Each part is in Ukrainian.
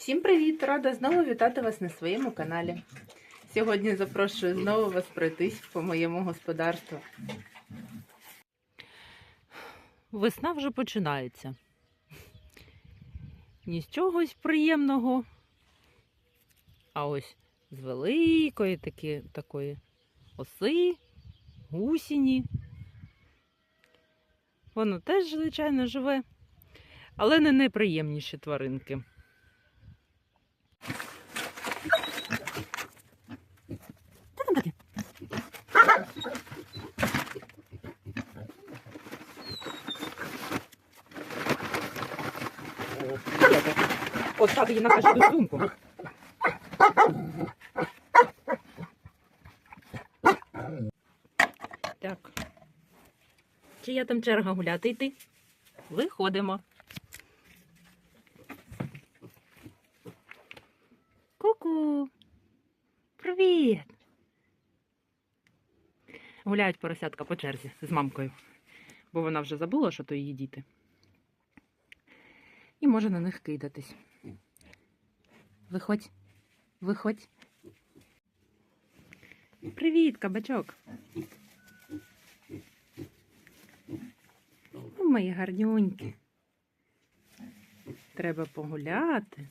Всім привіт! Рада знову вітати вас на своєму каналі. Сьогодні запрошую знову вас пройтись по моєму господарству. Весна вже починається. Ні з чогось приємного, а ось з великої таки, такої оси, гусіні. Воно теж, звичайно, живе, але не найприємніші тваринки. От так її накажу до сумку. Так. Чия там черга гуляти йти? Виходимо. Ку-ку. Привіт. Гуляють поросятка по черзі з мамкою, бо вона вже забула, що то її діти. І може на них кидатись. Виходь, виходь. Привіт, кабачок. О, Мої гарнюньки. Треба погуляти.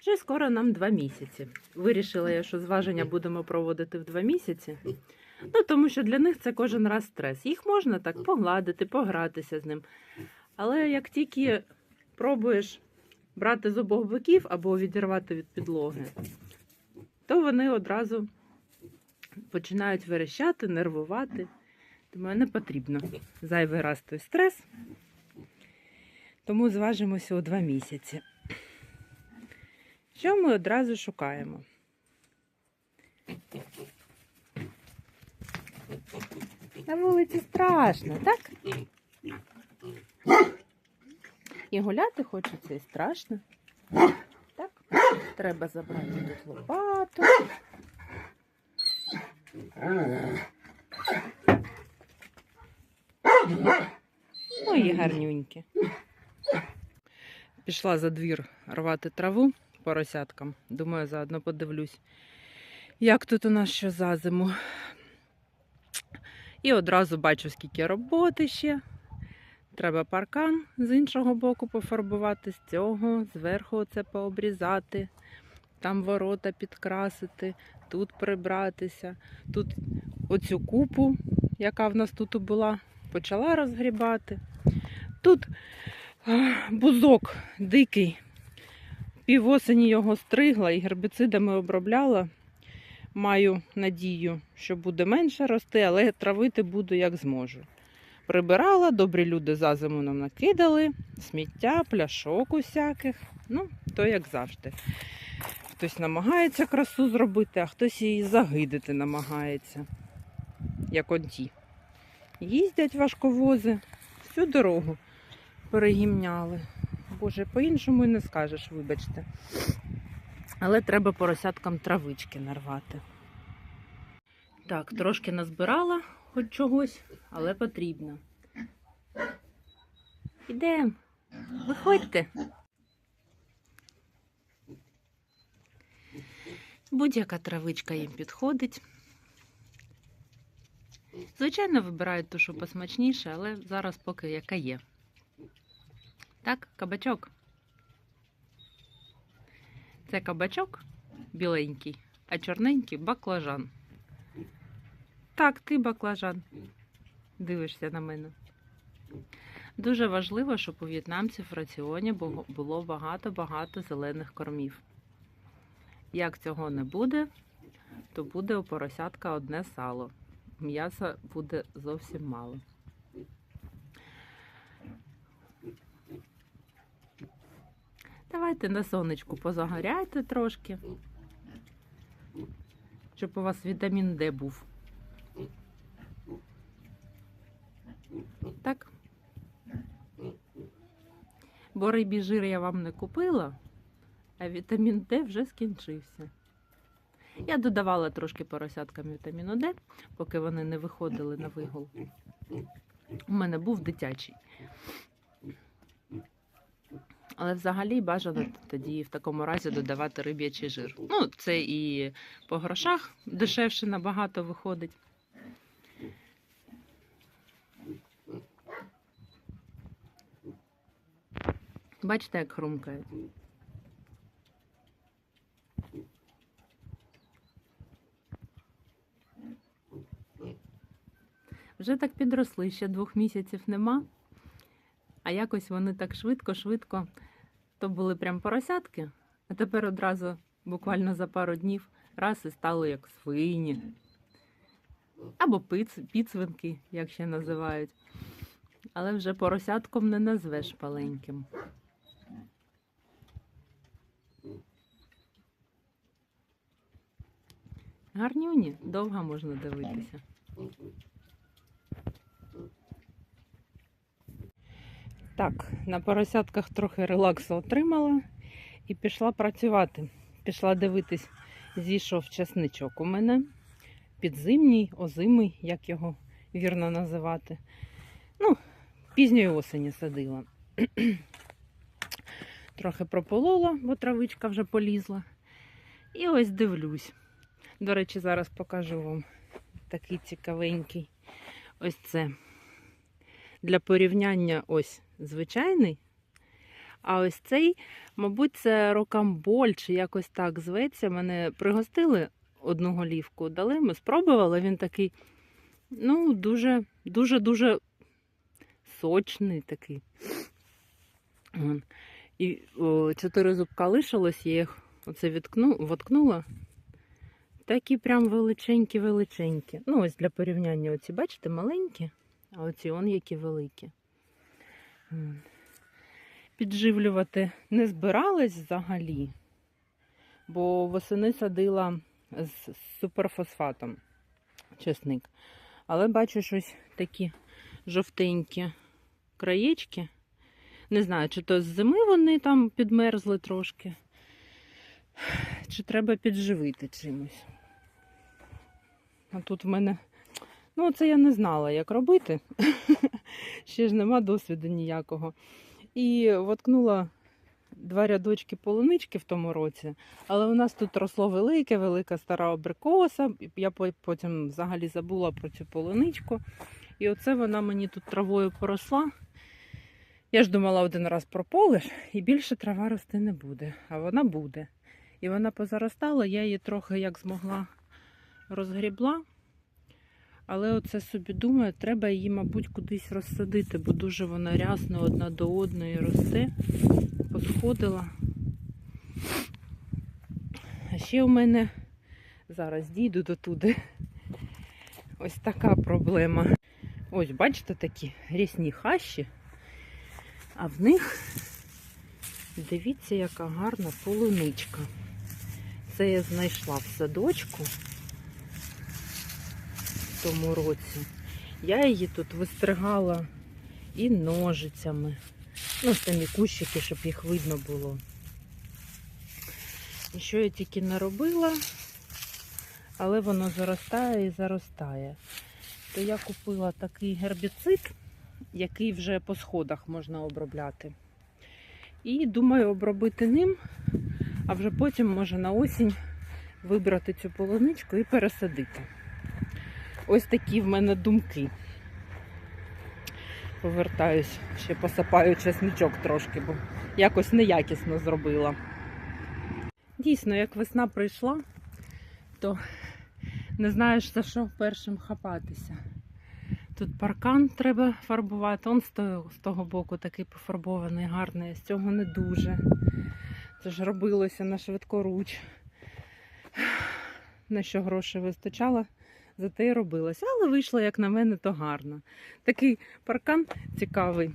Вже скоро нам два місяці. Вирішила я, що зваження будемо проводити в два місяці. Ну, тому що для них це кожен раз стрес. Їх можна так погладити, погратися з ним. Але як тільки пробуєш брати з обох боків або відірвати від підлоги, то вони одразу починають верещати, нервувати. Тому не потрібно зайвий раз той стрес. Тому зважимося у два місяці. Що ми одразу шукаємо? На вулиці страшно, так? І гуляти хочеться і страшно. Так? Треба забрати тут лопату. Мої гарнюньки. Пішла за двір рвати траву поросяткам. Думаю, заодно подивлюсь, як тут у нас що за зиму. І одразу бачу, скільки роботи ще. Треба паркан з іншого боку пофарбувати, з цього, зверху оце пообрізати, там ворота підкрасити, тут прибратися. Тут оцю купу, яка в нас тут була, почала розгрібати. Тут бузок дикий. Півосені його стригла і гербіцидами обробляла. Маю надію, що буде менше рости, але травити буду як зможу. Прибирала, добрі люди за зиму нам накидали, сміття, пляшок усяких. Ну, то як завжди. Хтось намагається красу зробити, а хтось її загидити намагається. Як онті. Їздять важковози, всю дорогу перегімняли. Боже, по-іншому і не скажеш, вибачте. Але треба поросяткам травички нарвати. Так, трошки назбирала хоч чогось, але потрібно. Ідемо, виходьте. Будь-яка травичка їм підходить. Звичайно, вибирають ту, що посмачніше, але зараз поки яка є. Так, кабачок. Це кабачок біленький, а чорненький баклажан. Так, ти баклажан. Дивишся на мене. Дуже важливо, щоб у в'єтнамців в раціоні було багато-багато зелених кормів. Як цього не буде, то буде у поросятка одне сало. М'яса буде зовсім мало. Давайте на сонечку позагоряйте трошки, щоб у вас вітамін Д був. Так? Бо рибі жир я вам не купила, а вітамін Д вже скінчився. Я додавала трошки поросяткам вітаміну Д, поки вони не виходили на вигул. У мене був дитячий. Але взагалі бажано тоді в такому разі додавати риб'ячий жир. Ну, це і по грошах дешевше набагато виходить. Бачите, як хрумкають. Вже так підросли, ще двох місяців нема. А якось вони так швидко-швидко то були прям поросятки, а тепер одразу, буквально за пару днів, раз і стали як свині. Або пиц, підсвинки, як ще називають. Але вже поросятком не назвеш маленьким. Гарнюні, довго можна дивитися. Так, на поросятках трохи релаксу отримала і пішла працювати. Пішла дивитись, зійшов часничок у мене. Підзимній, озимий, як його вірно називати. Ну, пізньої осені садила. Трохи прополола, бо травичка вже полізла. І ось дивлюсь. До речі, зараз покажу вам такий цікавенький. Ось це. Для порівняння ось звичайний. А ось цей, мабуть, це рокамболь, чи якось так зветься. Мене пригостили одну голівку, дали, ми спробували. Він такий, ну, дуже, дуже, дуже сочний такий. І о, чотири зубка лишилось, я їх оце відкну, воткнула. Такі прям величенькі-величенькі. Ну, ось для порівняння, оці, бачите, маленькі, а оці он які великі. Підживлювати не збиралась взагалі, бо восени садила з суперфосфатом чесник. Але бачу щось такі жовтенькі краєчки. Не знаю, чи то з зими вони там підмерзли трошки, чи треба підживити чимось. А тут в мене. Ну, це я не знала, як робити. Ще ж нема досвіду ніякого. І воткнула два рядочки полунички в тому році, але у нас тут росло велике, велика стара абрикоса. Я потім взагалі забула про цю полуничку. І оце вона мені тут травою поросла. Я ж думала, один раз прополиш, і більше трава рости не буде, а вона буде. І вона позаростала, я її трохи як змогла розгрібла. Але оце собі думаю, треба її, мабуть, кудись розсадити, бо дуже вона рясно одна до одної росте. Посходила. А ще у мене зараз дійду до туди. Ось така проблема. Ось, бачите, такі рясні хащі, а в них дивіться, яка гарна полуничка. Це я знайшла в садочку тому році. Я її тут вистригала і ножицями. Ну, самі кущики, щоб їх видно було. І що я тільки не робила, але воно заростає і заростає. То я купила такий гербіцид, який вже по сходах можна обробляти. І думаю обробити ним, а вже потім, може, на осінь вибрати цю полуничку і пересадити. Ось такі в мене думки. Повертаюсь, ще посапаю чесничок трошки, бо якось неякісно зробила. Дійсно, як весна прийшла, то не знаєш за що першим хапатися. Тут паркан треба фарбувати, он з того, з того боку такий пофарбований, гарний, з цього не дуже. Це ж робилося на швидкоруч. На що грошей вистачало, зате й робилося. Але вийшло, як на мене, то гарно. Такий паркан цікавий.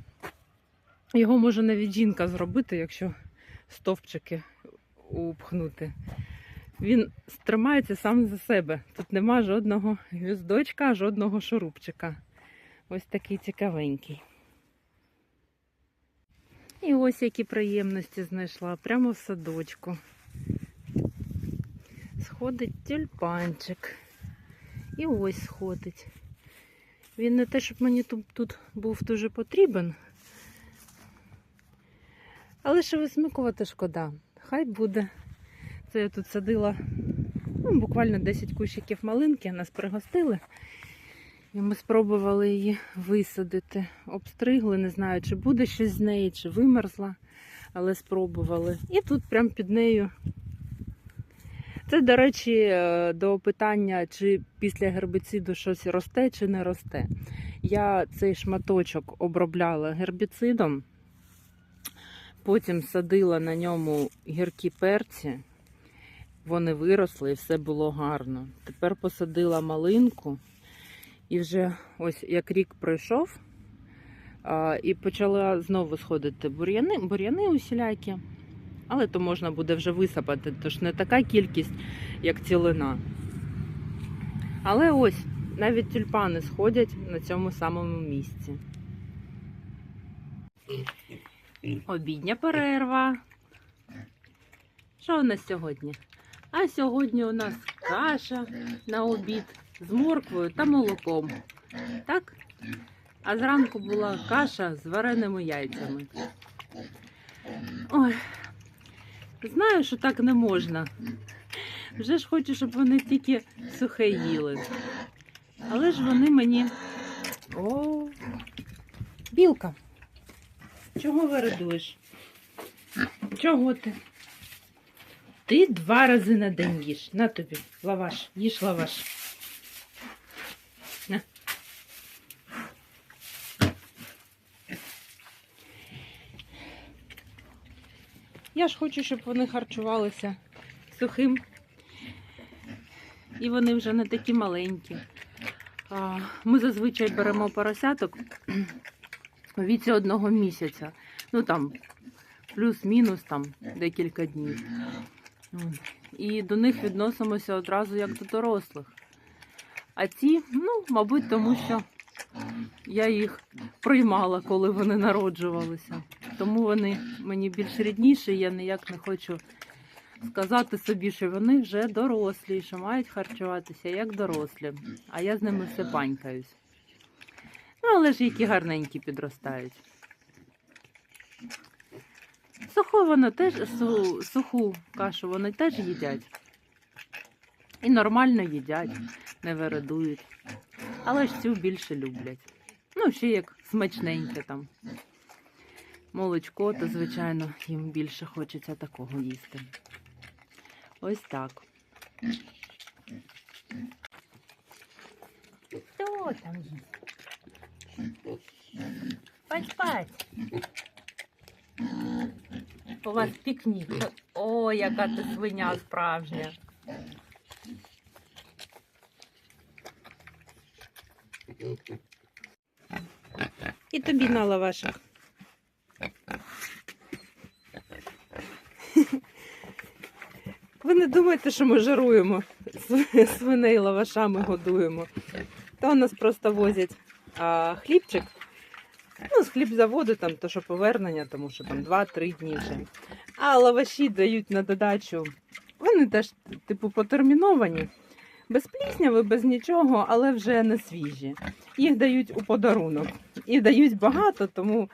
Його може навіть жінка зробити, якщо стовпчики упхнути. Він стримається сам за себе. Тут нема жодного гвіздочка, жодного шурупчика. Ось такий цікавенький. І ось які приємності знайшла прямо в садочку. Сходить тюльпанчик. І ось сходить. Він не те, щоб мені тут, тут був дуже потрібен. Але ще висмикувати шкода. Хай буде. Це я тут садила ну, буквально 10 кущиків малинки, нас пригостили. І ми спробували її висадити. Обстригли, не знаю, чи буде щось з неї, чи вимерзла, але спробували. І тут прямо під нею. Це, до речі, е, до питання, чи після гербіциду щось росте чи не росте. Я цей шматочок обробляла гербіцидом, потім садила на ньому гіркі перці. Вони виросли і все було гарно. Тепер посадила малинку, і вже ось як рік пройшов, і почала знову сходити бур'яни, бур'яни усілякі. Але то можна буде вже висапати, тож не така кількість, як цілина. Але ось навіть тюльпани сходять на цьому самому місці. Обідня перерва. Що у нас сьогодні? А сьогодні у нас каша на обід з морквою та молоком. Так? А зранку була каша з вареними яйцями. Ой, знаю, що так не можна. Вже ж хочу, щоб вони тільки сухе їли. Але ж вони мені. О, білка. Чого вирадуєш? Чого ти? Ти два рази на день їш. На тобі лаваш, їж лаваш. Я ж хочу, щоб вони харчувалися сухим. І вони вже не такі маленькі. Ми зазвичай беремо поросяток віці одного місяця. Ну там плюс-мінус там декілька днів. І до них відносимося одразу як до дорослих. А ці, ну, мабуть, тому що я їх приймала, коли вони народжувалися. Тому вони мені більш рідніші, я ніяк не хочу сказати собі, що вони вже дорослі, що мають харчуватися як дорослі. А я з ними все панькаюсь. Ну, але ж які гарненькі підростають. Суху вони теж, су- суху кашу вони теж їдять. І нормально їдять, не вирадують. Але ж цю більше люблять. Ну, ще як смачненьке там. Молочко, то, звичайно, їм більше хочеться такого їсти. Ось так. Хто там є? Спать, спать. У вас пікнік. О, яка ти свиня справжня. І тобі на лавашах. Ви не думайте, що ми жаруємо свиней лавашами годуємо. То у нас просто возять а, хлібчик. Ну, з хлібзаводу, там, то що повернення, тому що там 2-3 дні вже. А лаваші дають на додачу. Вони теж, типу, потерміновані. Без плісняви, без нічого, але вже не свіжі. Їх дають у подарунок. І дають багато, тому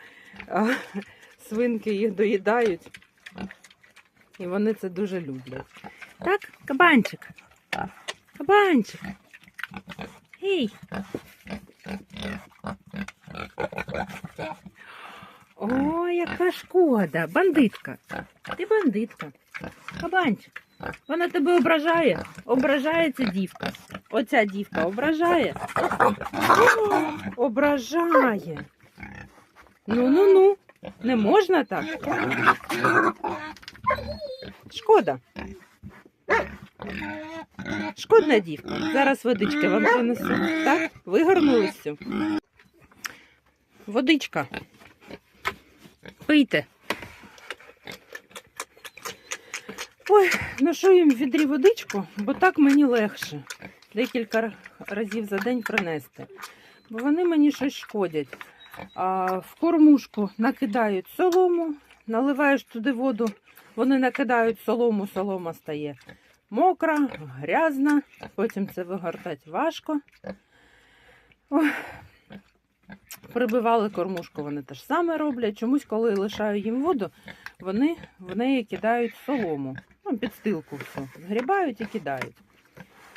а, свинки їх доїдають. І вони це дуже люблять. Так, кабанчик. Кабанчик. Гей. О, яка шкода. Бандитка. Ти бандитка. Кабанчик. Вона тебе ображає. Ображає ця дівка. Оця дівка ображає. О, ображає. Ну, ну, ну. Не можна так. Шкода. Шкодна дівка. Зараз водички вам принесу. Так, вигорнулися. Водичка. Пийте. Ой, ношу їм в відрі водичку, бо так мені легше декілька разів за день принести. Бо вони мені щось шкодять. А в кормушку накидають солому, наливаєш туди воду, вони накидають солому, солома стає мокра, грязна, потім це вигортати важко. Ой. Прибивали кормушку, вони те ж саме роблять. Чомусь, коли лишаю їм воду, вони в неї кидають солому. Ну, підстилку всю. Згрібають і кидають.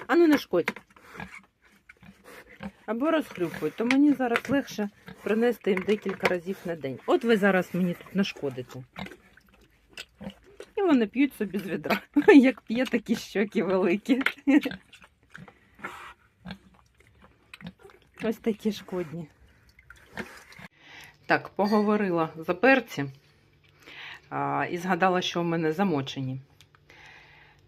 А ну не шкодь. Або розхлюпують, то мені зараз легше принести їм декілька разів на день. От ви зараз мені тут нашкодите. Вони п'ють собі з відра. Як п'є такі щоки великі. Ось такі шкодні. Так, поговорила за перці і згадала, що в мене замочені.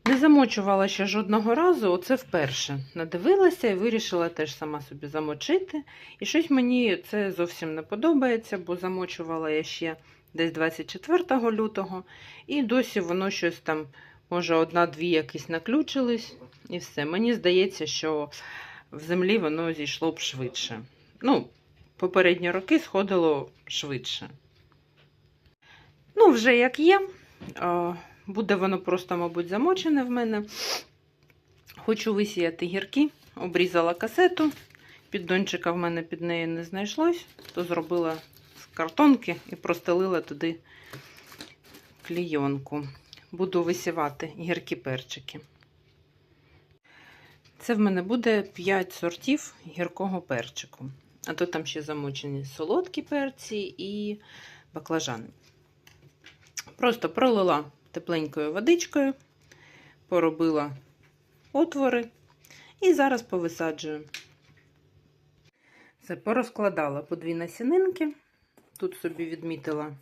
Не замочувала ще жодного разу, оце вперше. Надивилася і вирішила теж сама собі замочити. І щось мені це зовсім не подобається, бо замочувала я ще десь 24 лютого, і досі воно щось там, може, одна-дві якісь наключились, і все. Мені здається, що в землі воно зійшло б швидше. Ну, попередні роки сходило швидше. Ну, вже як є. Буде воно просто, мабуть, замочене в мене. Хочу висіяти гірки, обрізала касету. Піддончика в мене під нею не знайшлось, то зробила картонки і простелила туди клійонку. Буду висівати гіркі перчики. Це в мене буде 5 сортів гіркого перчику. А то там ще замочені солодкі перці і баклажани. Просто пролила тепленькою водичкою, поробила отвори і зараз повисаджую. Це порозкладала по дві насінинки. Тут собі відмітила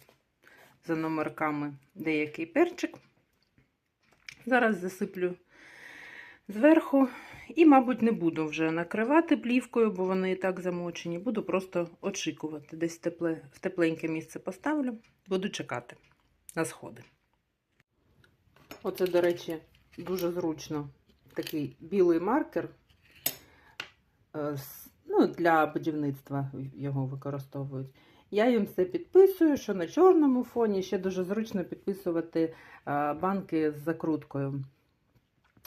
за номерками деякий перчик. Зараз засиплю зверху і, мабуть, не буду вже накривати плівкою, бо вони і так замочені. Буду просто очікувати. Десь тепле, в тепленьке місце поставлю, буду чекати на сходи. Оце, до речі, дуже зручно такий білий маркер. е, Ну, для будівництва його використовують. Я їм все підписую, що на чорному фоні ще дуже зручно підписувати е, банки з закруткою.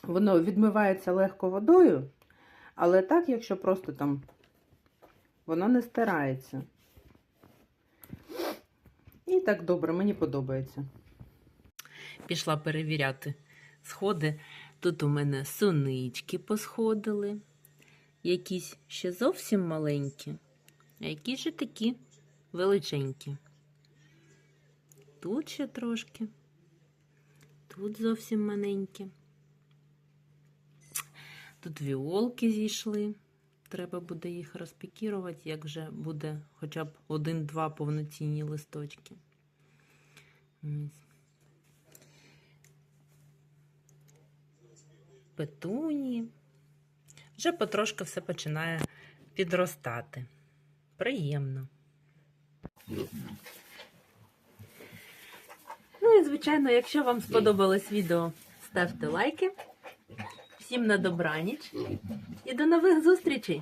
Воно відмивається легко водою, але так, якщо просто там воно не стирається. І так добре, мені подобається. Пішла перевіряти сходи. Тут у мене сунички посходили, якісь ще зовсім маленькі, а які ж такі величенькі. Тут ще трошки, тут зовсім маленькі. Тут віолки зійшли. Треба буде їх розпікірувати, як вже буде хоча б один-два повноцінні листочки. Петуні. Вже потрошки все починає підростати. Приємно. Ну і, звичайно, якщо вам сподобалось відео, ставте лайки. Всім на добраніч і до нових зустрічей!